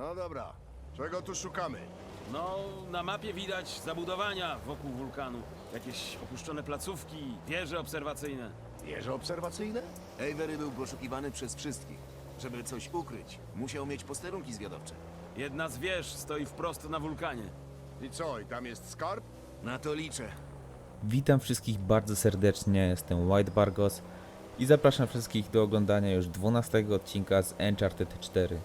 No dobra, czego tu szukamy? No, na mapie widać zabudowania wokół wulkanu. Jakieś opuszczone placówki, wieże obserwacyjne. Wieże obserwacyjne? Avery był poszukiwany przez wszystkich. Żeby coś ukryć, musiał mieć posterunki zwiadowcze. Jedna z wież stoi wprost na wulkanie. I co, i tam jest skarb? Na to liczę. Witam wszystkich bardzo serdecznie, jestem White Bargos i zapraszam wszystkich do oglądania już 12 odcinka z Uncharted 4.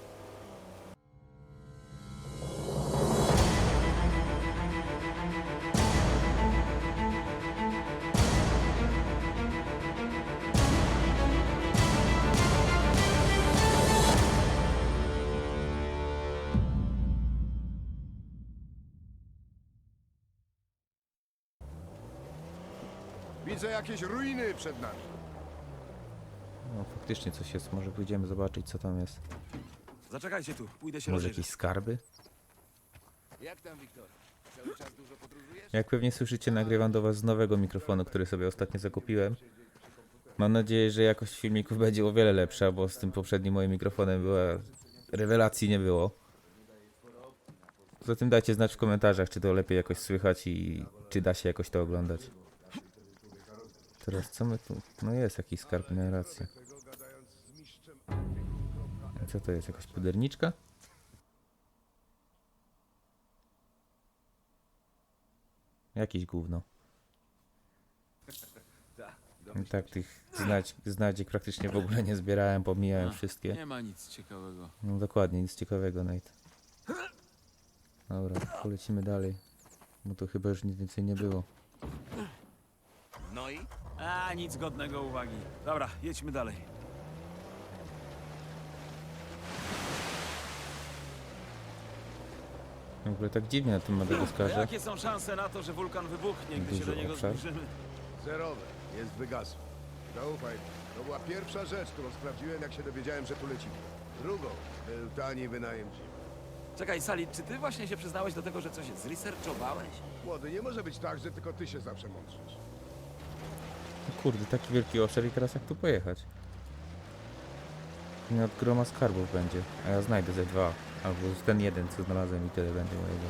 Widzę jakieś ruiny przed nami. No faktycznie coś jest, może pójdziemy zobaczyć co tam jest. Zaczekajcie tu, pójdę się Może rozejrzeć. jakieś skarby? Jak tam, Wiktor? Cały czas dużo podróżujesz? Jak pewnie słyszycie, nagrywam do was z nowego mikrofonu, który sobie ostatnio zakupiłem. Mam nadzieję, że jakość filmików będzie o wiele lepsza, bo z tym poprzednim moim mikrofonem była... rewelacji nie było. Poza tym dajcie znać w komentarzach, czy to lepiej jakoś słychać i czy da się jakoś to oglądać. Teraz co my tu... No jest jakiś skarb, miałem rację. Co to jest, jakaś puderniczka? Jakieś gówno. I tak tych znać, znajdziek praktycznie w ogóle nie zbierałem, pomijałem wszystkie. Nie ma nic ciekawego. No dokładnie, nic ciekawego, Nate. Dobra, polecimy dalej. Bo to chyba już nic więcej nie było. A, nic godnego uwagi. Dobra, jedźmy dalej. W ogóle tak dziwnie na tym Madagaskarze. Jakie są szanse na to, że wulkan wybuchnie, gdy się Duży do niego obszar. zbliżymy? Zerowe, jest wygasł. Zaufaj, to była pierwsza rzecz, którą sprawdziłem, jak się dowiedziałem, że tu lecimy. Drugą, był tani wynajem. Czekaj, Sali, czy ty właśnie się przyznałeś do tego, że coś zresearchowałeś? Młody, nie może być tak, że tylko ty się zawsze mądrzysz. No Kurde, taki wielki obszar i teraz jak tu pojechać? Nie od groma skarbów będzie, a ja znajdę ze dwa. Albo ten jeden, co znalazłem i tyle będzie mojego.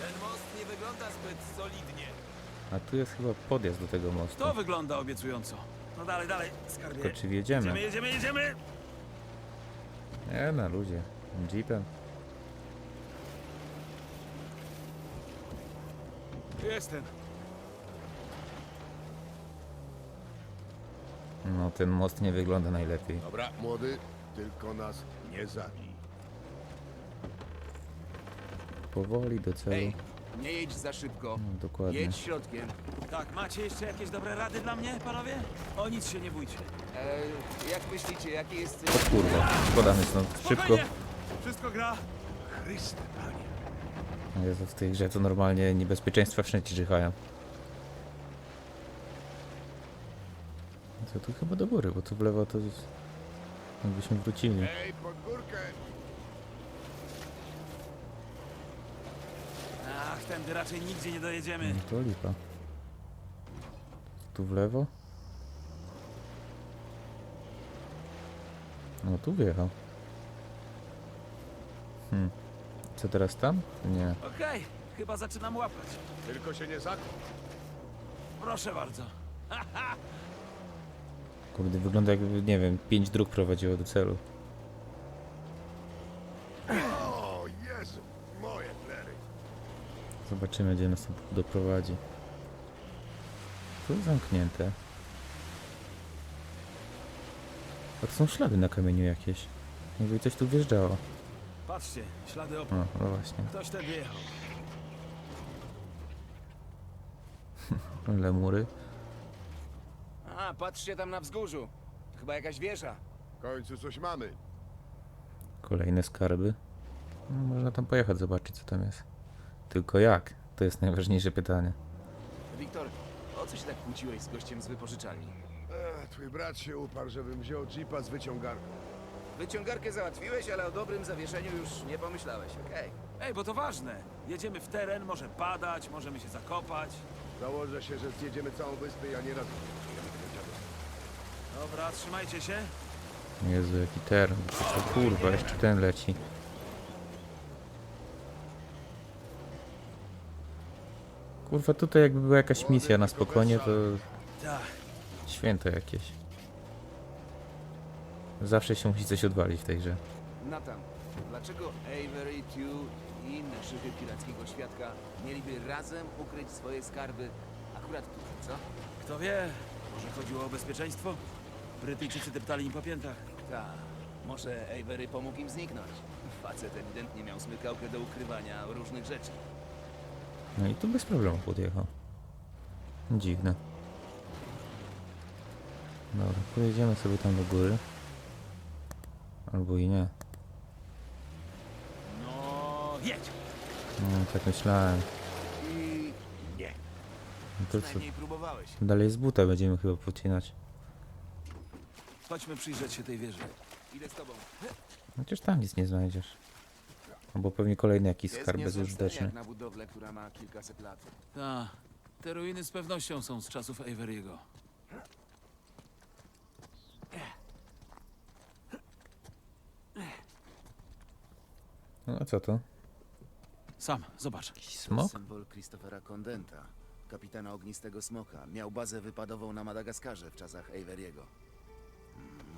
Ten most nie wygląda zbyt solidnie. A tu jest chyba podjazd do tego mostu. To wygląda obiecująco. No dalej, dalej, skarbie. Tylko czy wjedziemy? Jedziemy, jedziemy, jedziemy! Nie, na ludzie. Jeepem. Jestem. No ten most nie wygląda najlepiej. Dobra, młody, tylko nas nie zabij. Powoli do celu. Ej, nie jedź za szybko. No, dokładnie. Jedź środkiem. Tak, macie jeszcze jakieś dobre rady dla mnie, panowie? O nic się nie bójcie. E, jak myślicie, jaki jest... O kurwa, spadamy stąd. Szybko. Spokojnie. Wszystko gra. Chryste, panie. No Jezu, w tej grze to normalnie niebezpieczeństwa wszędzie czyhają. To tu chyba do góry, bo tu w lewo to jest... Jakbyśmy wrócili. Ej, pod górkę! Ach, tędy raczej nigdzie nie dojedziemy. No to lipa. Tu w lewo? No tu wjechał. Hmm. Co teraz tam? Nie. Okej, chyba zaczynam łapać. Tylko się nie zakup. Proszę bardzo. Kurde, wygląda jakby, nie wiem, pięć dróg prowadziło do celu. O, Jezu, moje plery. Zobaczymy, gdzie nas to doprowadzi. Tu jest zamknięte. A to są ślady na kamieniu jakieś. Jakby coś tu wjeżdżało. Patrzcie, ślady O, opon. no właśnie. Ktoś tędy jechał. Lemury. A, patrzcie tam na wzgórzu. Chyba jakaś wieża. W końcu coś mamy. Kolejne skarby. No, można tam pojechać, zobaczyć co tam jest. Tylko jak? To jest najważniejsze pytanie. Wiktor, o co się tak kłóciłeś z gościem z wypożyczalni? Ech, twój brat się uparł, żebym wziął jeepa z wyciągarką. Wyciągarkę załatwiłeś, ale o dobrym zawieszeniu już nie pomyślałeś, okej? Ej, bo to ważne. Jedziemy w teren, może padać, możemy się zakopać. Założę się, że zjedziemy całą wyspę, ja nie raz. Dobra, trzymajcie się. Jezu, jaki teren. O kurwa, jeszcze ten leci. Kurwa, tutaj jakby była jakaś misja na spokojnie, to Tak. święto jakieś. Zawsze się musi coś odwalić w tej grze. Nathan, dlaczego Avery, Tew i inne szychy pirackiego świadka mieliby razem ukryć swoje skarby akurat tu, co? Kto wie, może chodziło o bezpieczeństwo? Brytyjczycy deptali im po piętach. Ta, może Avery pomógł im zniknąć. Facet ewidentnie miał smykałkę do ukrywania różnych rzeczy. No i tu bez problemu podjechał. Dziwne. Dobra, pojedziemy sobie tam do góry. Albo i nie. No, jedź! No, tak myślałem. I nie, No to co? próbowałeś. Dalej z buta będziemy chyba pocinać. Chodźmy przyjrzeć się tej wieży. Idę z tobą. Chociaż tam nic nie znajdziesz. Albo pewnie kolejny jakiś Jest skarb niezłe bezużyteczny. jak na budowlę, która ma kilkaset lat. Ta, te ruiny z pewnością są z czasów Avery'ego. No a co to? Sam, zobacz. Smok? symbol Christophera Condenta, kapitana ognistego smoka. Miał bazę wypadową na Madagaskarze w czasach Avery'ego.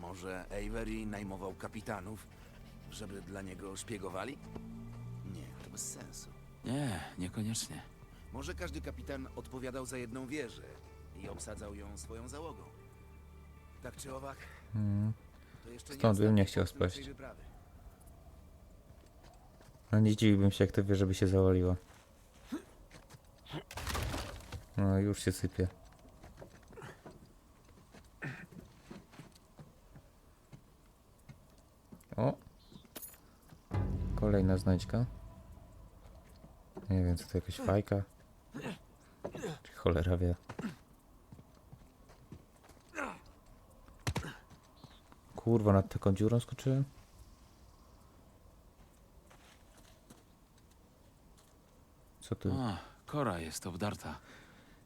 Może Avery najmował kapitanów, żeby dla niego szpiegowali? Nie, to bez sensu. Nie, niekoniecznie. Może każdy kapitan odpowiadał za jedną wieżę i obsadzał ją swoją załogą. Tak czy owak, Mm. to jeszcze Stąd bym ostatni nie chciał punkt naszej spaść. wyprawy. No nie zdziwiłbym się, jak to wie, żeby się zawaliła. No już się sypie. O! Kolejna znajdźka. Nie wiem, co to jakaś fajka? Czy cholera wie. Kurwa, nad taką dziurą skoczyłem? Co tu? A, kora jest obdarta.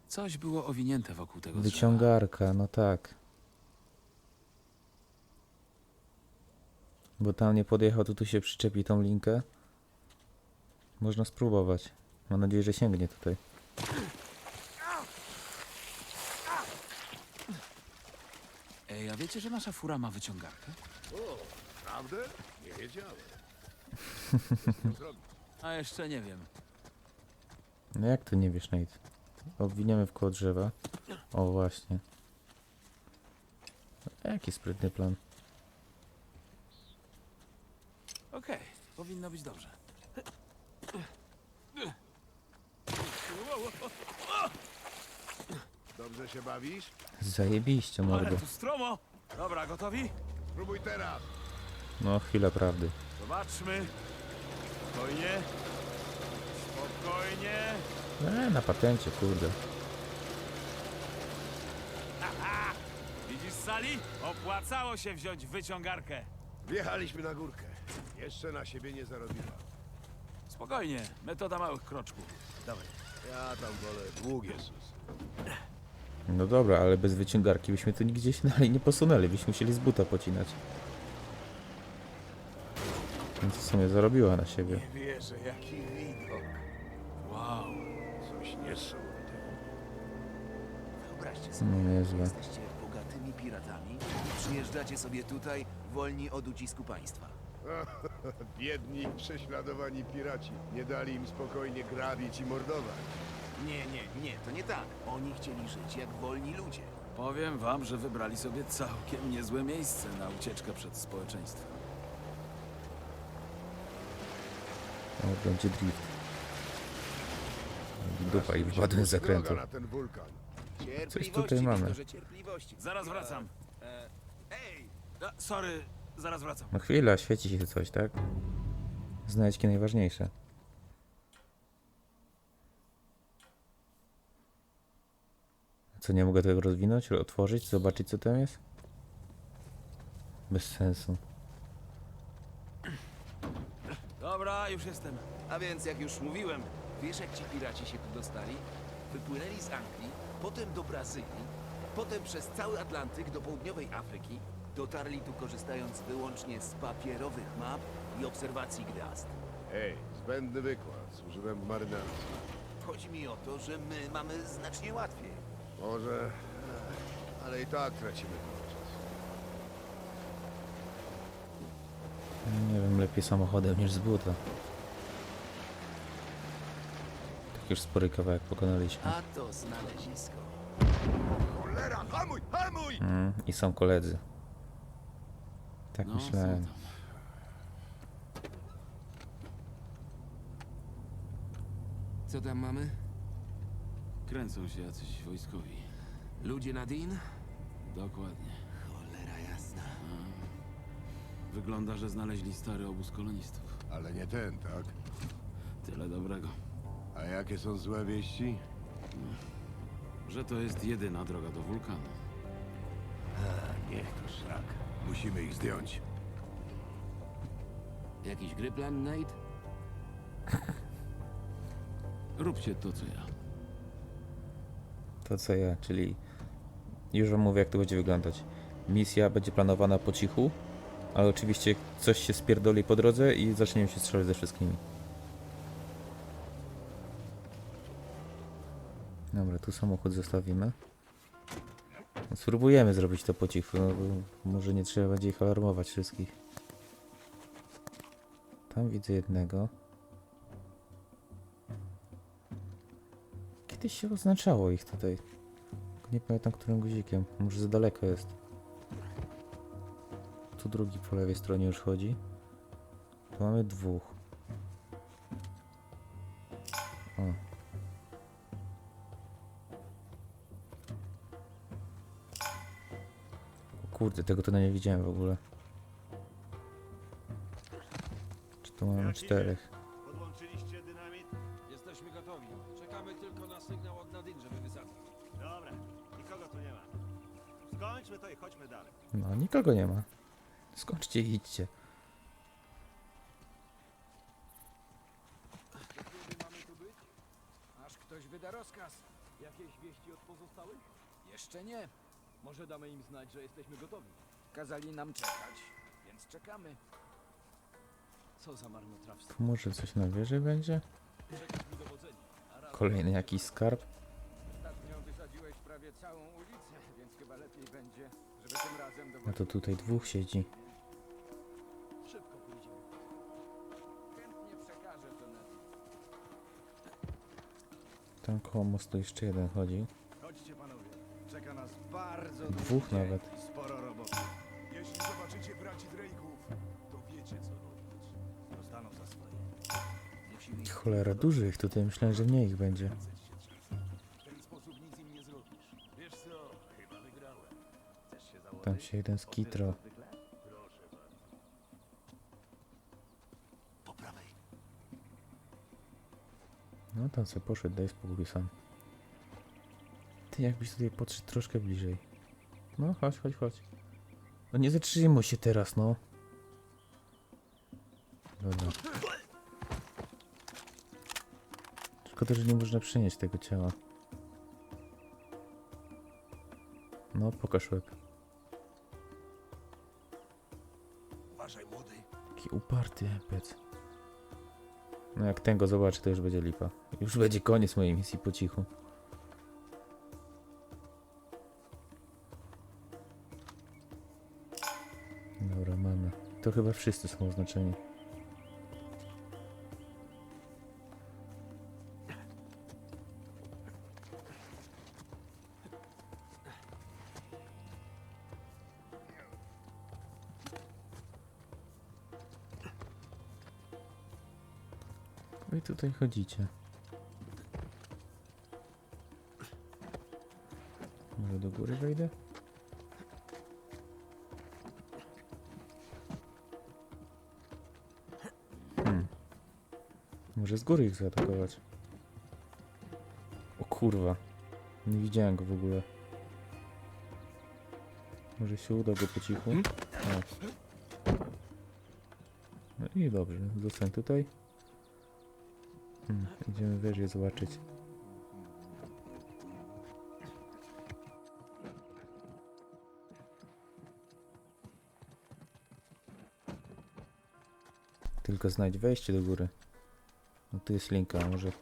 Coś było owinięte wokół tego drzewa. Wyciągarka, no tak. Bo tam nie podjechał, to tu się przyczepi tą linkę. Można spróbować. Mam nadzieję, że sięgnie tutaj. Ej, a wiecie, że nasza fura ma wyciągarkę? O, prawdę? Nie wiedziałem. A jeszcze nie wiem. No jak to nie wiesz, Nate? Obwiniemy w koło drzewa. O, właśnie. Jaki sprytny plan. Okej, powinno być dobrze. Dobrze się bawisz? Zajebiście, mordo. Ale tu stromo! Dobra, gotowi? Próbuj teraz. No, chwila prawdy. Zobaczmy. Spokojnie. Spokojnie. E, na patencie, kurde. Widzisz, Sali? Opłacało się wziąć wyciągarkę. Wjechaliśmy na górkę. Jeszcze na siebie nie zarobiła. Spokojnie, metoda małych kroczków. Dawaj. Ja tam wolę długie sus. No dobra, ale bez wyciągarki byśmy tu nigdzie się dalej nie posunęli. Byśmy musieli z buta pocinać. Więc w sumie zarobiła na siebie. Wierzę, jaki widok. Wow. Coś niesamowitego. Wyobraźcie sobie, No niezłe. jesteście bogatymi piratami przyjeżdżacie sobie tutaj wolni od ucisku państwa. Biedni, prześladowani piraci. Nie dali im spokojnie grabić i mordować. Nie, nie, nie, to nie tak. Oni chcieli żyć jak wolni ludzie. Powiem wam, że wybrali sobie całkiem niezłe miejsce na ucieczkę przed społeczeństwem. O, będzie drift. Dupa i być z zakrętu. droga na ten wulkan. Cierpliwości, tutaj mamy. Wiktorze, cierpliwości. Zaraz wracam. E, ej! A, sorry, zaraz wracam. No chwila, świeci się coś, tak? Znajdźki najważniejsze. Co, nie mogę tego rozwinąć, otworzyć, zobaczyć co tam jest? Bez sensu. Dobra, już jestem. A więc, jak już mówiłem, wiesz jak ci piraci się tu dostali? Wypłynęli z Anglii, potem do Brazylii, potem przez cały Atlantyk do południowej Afryki, Dotarli tu korzystając wyłącznie z papierowych map i obserwacji gwiazd. Ej, zbędny wykład. Służyłem w marynarce. Chodzi mi o to, że my mamy znacznie łatwiej. Może... ech, Ale i tak tracimy dużo czasu. Nie wiem, lepiej samochodem niż z buta. Tak już spory kawałek pokonaliśmy. A to znalezisko. Cholera, hamuj, hamuj! Mm, I są koledzy. Tak No, myślałem. są tam. Co tam mamy? Kręcą się jacyś wojskowi. Ludzie na Dean? Dokładnie. Cholera jasna. Wygląda, że znaleźli stary obóz kolonistów. Ale nie ten, tak? Tyle dobrego. A jakie są złe wieści? Że to jest jedyna droga do wulkanu. Niech to szlak. Musimy ich zdjąć. Jakiś gry plan, Nate? Róbcie to, co ja. To co ja, czyli już wam mówię jak to będzie wyglądać. Misja będzie planowana po cichu, ale oczywiście coś się spierdoli po drodze i zaczniemy się strzelać ze wszystkimi. Dobra, tu samochód zostawimy. Spróbujemy zrobić to po cichu, no, bo może nie trzeba będzie ich alarmować wszystkich. Tam widzę jednego. Kiedyś się oznaczało ich tutaj. Nie pamiętam którym guzikiem. Może za daleko jest. Tu drugi po lewej stronie już chodzi. Tu mamy dwóch. O. Kurde, tego to nie widziałem w ogóle. Czy tu mamy czterech? Podłączyliście dynamit? Jesteśmy gotowi. Czekamy tylko na sygnał od Nadine, żeby wysadzić. Dobra, nikogo tu nie ma. Skończmy to i chodźmy dalej. No, nikogo nie ma. Skończcie i idźcie. Aż ktoś wyda rozkaz. Jakieś wieści od pozostałych? Jeszcze nie. Może damy im znać, że jesteśmy gotowi. Kazali nam czekać, więc czekamy. Co za marnotrawstwo. Może coś na wieży będzie? Przekaż mi dowodzenie. A raz Kolejny jakiś skarb? Ostatnio wysadziłeś prawie całą ulicę, więc chyba lepiej będzie, żeby tym razem No to tutaj dwóch siedzi. Szybko pójdziemy. Chętnie przekażę to na Tam koło mostu jeszcze jeden chodzi. Chodźcie panowie. Czeka nas bardzo Dwóch nawet. Sporo roboty. Jeśli zobaczycie braci Drake'ów, to wiecie co robić. Dostaną za swoje. Musimy ich Cholera, dużo ich tutaj. Myślałem, że mniej ich będzie. W ten sposób nic im nie zrobisz. Wiesz co? Chyba wygrałem. Chcesz się założyć? Tam się jeden skitro. po prawej. No tam sobie poszedł, daj spokój sam. Ty jakbyś tutaj podszedł troszkę bliżej. No, chodź, chodź, chodź. No nie zatrzymuj się teraz, no. Dobra. Szkoda, że nie można przynieść tego ciała. No, pokaż łeb. Uważaj, młody. Taki uparty pec. No jak ten go zobaczy, to już będzie lipa. Już będzie koniec mojej misji po cichu. Chyba wszyscy są oznaczeni. Wy tutaj chodzicie. Może do góry wejdę? Może z góry ich zaatakować. O kurwa. Nie widziałem go w ogóle. Może się uda go po cichu. O. No i dobrze, zostań tutaj. Hmm, idziemy wyżej zobaczyć. Tylko znajdź wejście do góry. No tu jest linka, może...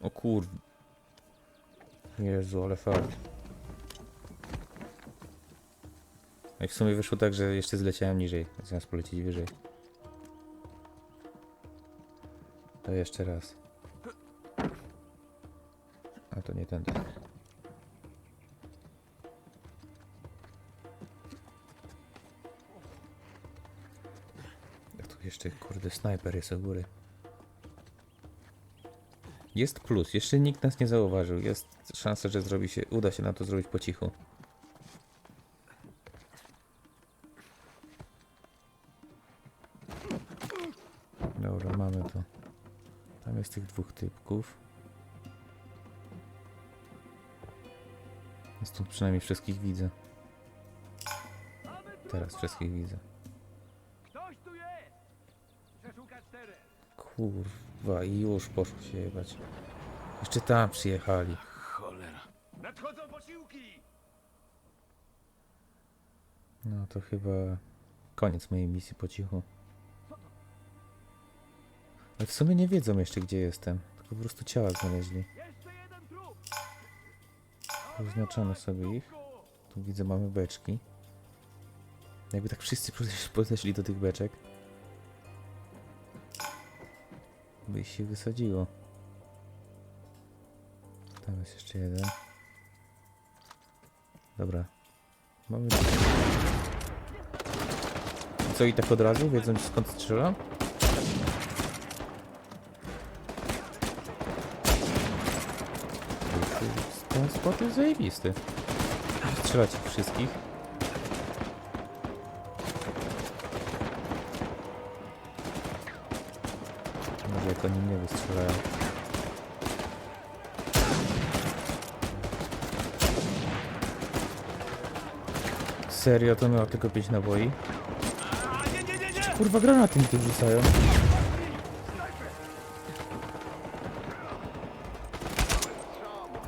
O kur... Jezu, ale fart. No i w sumie wyszło tak, że jeszcze zleciałem niżej, zamiast polecieć wyżej. To jeszcze raz. A to nie. A tu jeszcze kurde snajper jest u góry. Jest plus, jeszcze nikt nas nie zauważył. Jest szansa, że zrobi się, uda się nam to zrobić po cichu. Dobra, mamy to. Tam jest tych dwóch typków. Stąd przynajmniej wszystkich widzę. Teraz wszystkich widzę. Ktoś Kurwa, i już poszło się jebać. Jeszcze tam przyjechali. Cholera. Nadchodzą posiłki! No to chyba koniec mojej misji po cichu. Ale w sumie nie wiedzą jeszcze gdzie jestem. Tylko po prostu ciała znaleźli. Jeszcze jeden trup! Oznaczamy sobie ich. Tu widzę mamy beczki. Jakby tak wszyscy podesz- podeszli do tych beczek. By się wysadziło. Tam jest jeszcze jeden. Dobra. Mamy... Co i tak od razu? Wiedzą skąd strzelam? Ten spot jest zajebisty. Strzelać ich wszystkich. Jak oni mnie wystrzelają. Serio, to miało tylko 5 naboi? Kurwa, granaty mi tu wrzucają.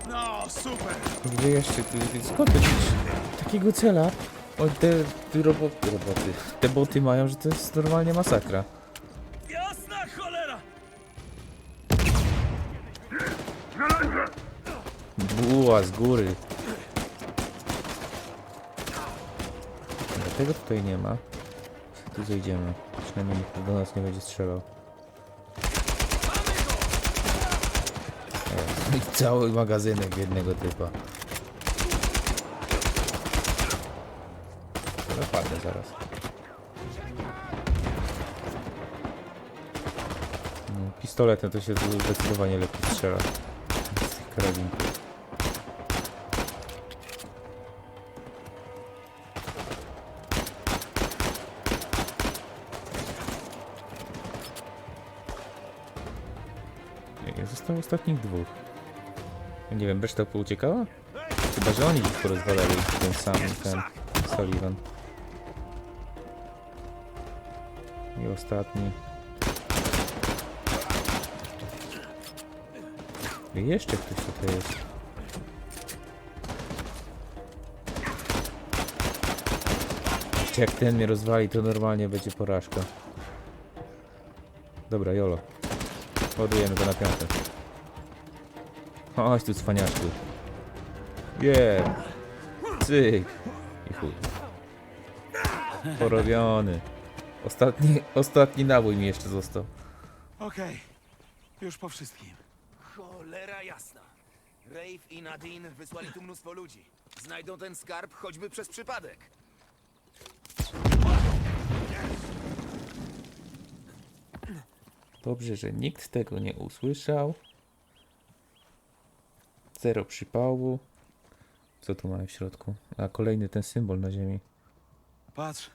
No, super! Gdzie jeszcze? Ty- ty- Skąd ty takiego cela? O, te, te roboty, roboty. Te boty mają, że to jest normalnie masakra. Buła z góry. Dlatego tutaj nie ma. Tu zejdziemy. Przynajmniej nikt do nas nie będzie strzelał. I cały magazynek jednego typa. Dobra, padnę zaraz. No, Pistoletem to się zdecydowanie lepiej strzela. Z tych karabinków. Ostatnich dwóch. Nie wiem, reszta pouciekała? Chyba, że oni ich porozwalali, ten sam, ten Sullivan. I ostatni. I jeszcze ktoś tutaj jest. Jak ten mnie rozwali, to normalnie będzie porażka. Dobra, Jolo. Ładujemy go na piątę. Chodź tu, cwaniaczku. Yeah. Cyk. I chuj. Porobiony. Ostatni, ostatni nabój mi jeszcze został. Okej, już po wszystkim. Cholera jasna. Rafe i Nadine wysłali tu mnóstwo ludzi. Znajdą ten skarb choćby przez przypadek. Dobrze, że nikt tego nie usłyszał. Zero przypału. Co tu mamy w środku? A kolejny ten symbol na ziemi. Patrz,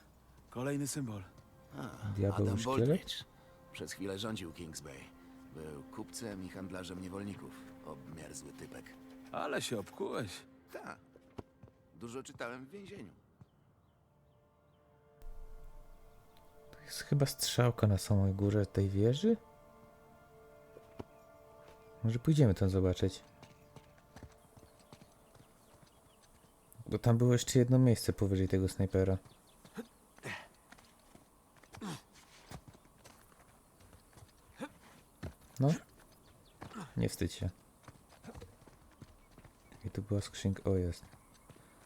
kolejny symbol. A, Diabeł Adam szkielet? Baldridge. Przez chwilę rządził Kings Bay. Był kupcem i handlarzem niewolników. Obmierzły typek. Ale się obkułeś. Tak. Dużo czytałem w więzieniu. To jest chyba strzałka na samej górze tej wieży? Może pójdziemy tam zobaczyć. Bo tam było jeszcze jedno miejsce powyżej tego snajpera. No. Nie wstydź się. I tu była skrzynka. O jest.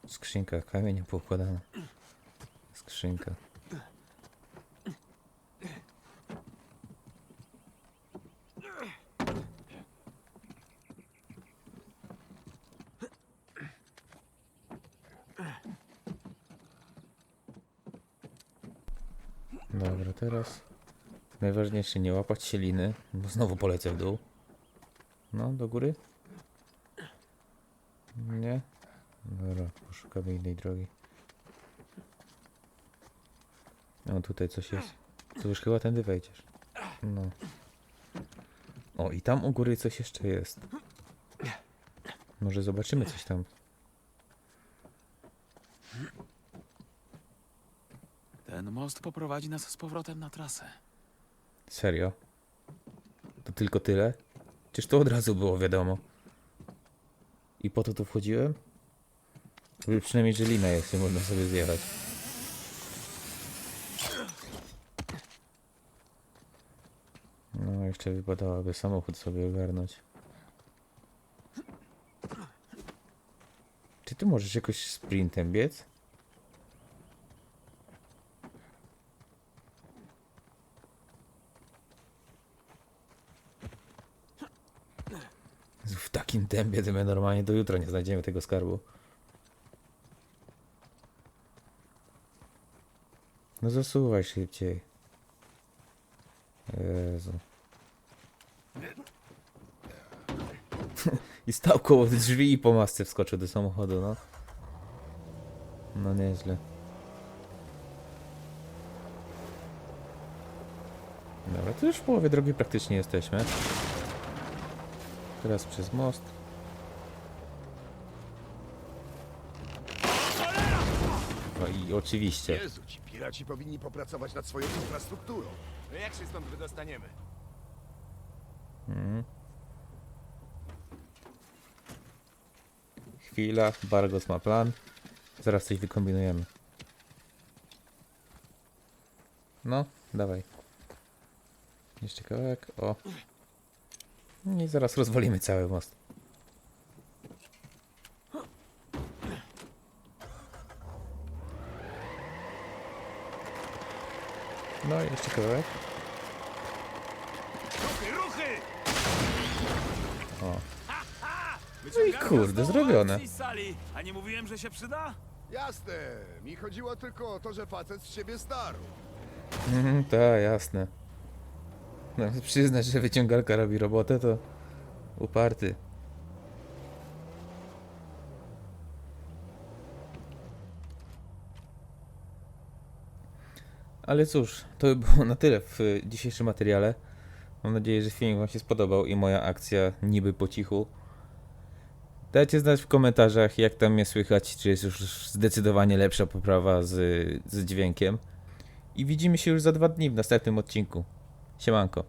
Skrzynka, kamienie poukładane. Skrzynka. Teraz najważniejsze nie łapać się liny, bo znowu polecę w dół. No, do góry? Nie? Dobra, poszukamy innej drogi. O, tutaj coś jest. Tu już chyba tędy wejdziesz. No. O, i tam u góry coś jeszcze jest. Może zobaczymy coś tam. Ten most poprowadzi nas z powrotem na trasę. Serio? To tylko tyle? Czyż to od razu było wiadomo? I po to tu wchodziłem? Żeby przynajmniej że lina jest, można sobie zjechać. No, jeszcze wypadałoby samochód sobie ogarnąć. Czy ty możesz jakoś sprintem biec? W takim tempie to my normalnie do jutra nie znajdziemy tego skarbu. No zasuwaj szybciej. Jezu. I stał koło drzwi i po masce wskoczył do samochodu, no. No nieźle. Dobra, to już w połowie drogi praktycznie jesteśmy. Teraz przez most. No i oczywiście. Jezu, ci piraci powinni popracować nad swoją infrastrukturą. No jak się stąd wydostaniemy? Mhm. Chwila, Bargos ma plan. Zaraz coś wykombinujemy. No, dawaj. Jeszcze kawałek, o. I zaraz rozwalimy cały most. No i jeszcze kawałek. Ruchy, ruchy! O. No i kurde, zrobione. A nie mówiłem, że się przyda? Jasne, mi chodziło tylko o to, że facet z siebie starł. Mhm, tak, jasne. No, przyznać, że wyciągarka robi robotę, to uparty. Ale cóż, to by było na tyle w dzisiejszym materiale. Mam nadzieję, że film Wam się spodobał i moja akcja niby po cichu. Dajcie znać w komentarzach, jak tam mnie słychać, czy jest już zdecydowanie lepsza poprawa z, z dźwiękiem. I widzimy się już za dwa dni w następnym odcinku. シマン君。